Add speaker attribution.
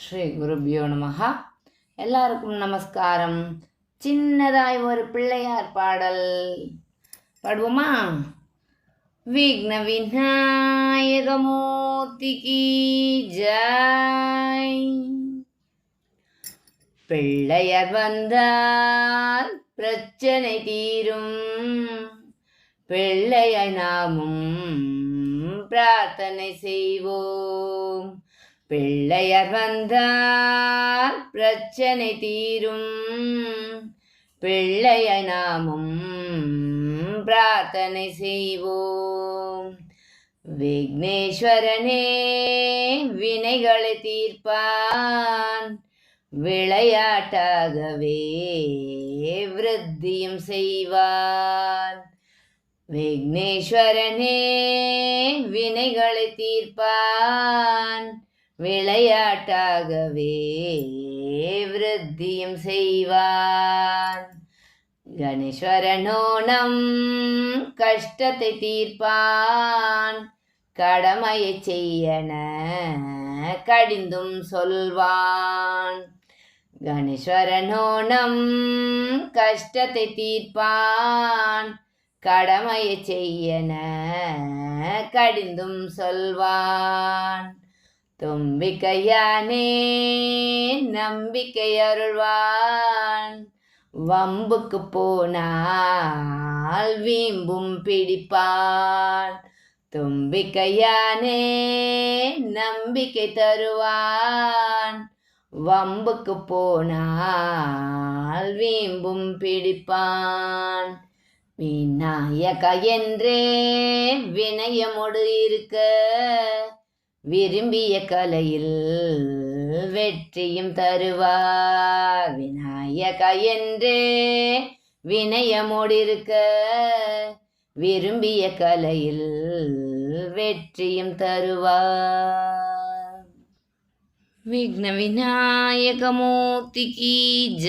Speaker 1: ஸ்ரீ குருபியோ நமஹா. எல்லாருக்கும் நமஸ்காரம். சின்னதாய் ஒரு பிள்ளையார் பாடல். பாடுவோமா? விக்ன விநாயகமூர்த்திக்கு ஜாய். பிள்ளையர் வந்தால் பிரச்சனை தீரும். பிள்ளையாய் நாமும் பிரார்த்தனை செய்வோம். பிள்ளையர் வந்தால் பிரச்சனை தீரும். பிள்ளையாய் நாமும் பிரார்த்தனை செய்வோம். விக்னேஸ்வரனே வினைகளை தீர்ப்பான். விளையாட்டாகவே விருத்தியும் செய்வான். விக்னேஸ்வரனே வினைகளை தீர்ப்பான். விளையாட்டாகவே விருத்தியும் செய்வான் கணேஸ்வரனோ நம் கஷ்டத்தை தீர்ப்பான். கடமையை செய்யன கடிந்தும் சொல்வான். கணேஸ்வரனோ நம் கஷ்டத்தை தீர்ப்பான். கடமையை செய்யன கடிந்தும் சொல்வான். தும்பிக்கையானே நம்பிக்கை அருள்வான். வம்புக்கு போனால் வீம்பும் பிடிப்பான் தும்பிக்கையானே நம்பிக்கை தருவான். வம்புக்கு போனால் வீம்பும் பிடிப்பான். விநாயக என்றே வினயமோடு இருக்க விரும்பிய கலையில் வெற்றியும் தருவார். விநாயக என்றே வினயமோடிருக்க விரும்பிய கலையில் வெற்றியும் தருவார். விக்ன விநாயக மூர்த்திக்கு ஜ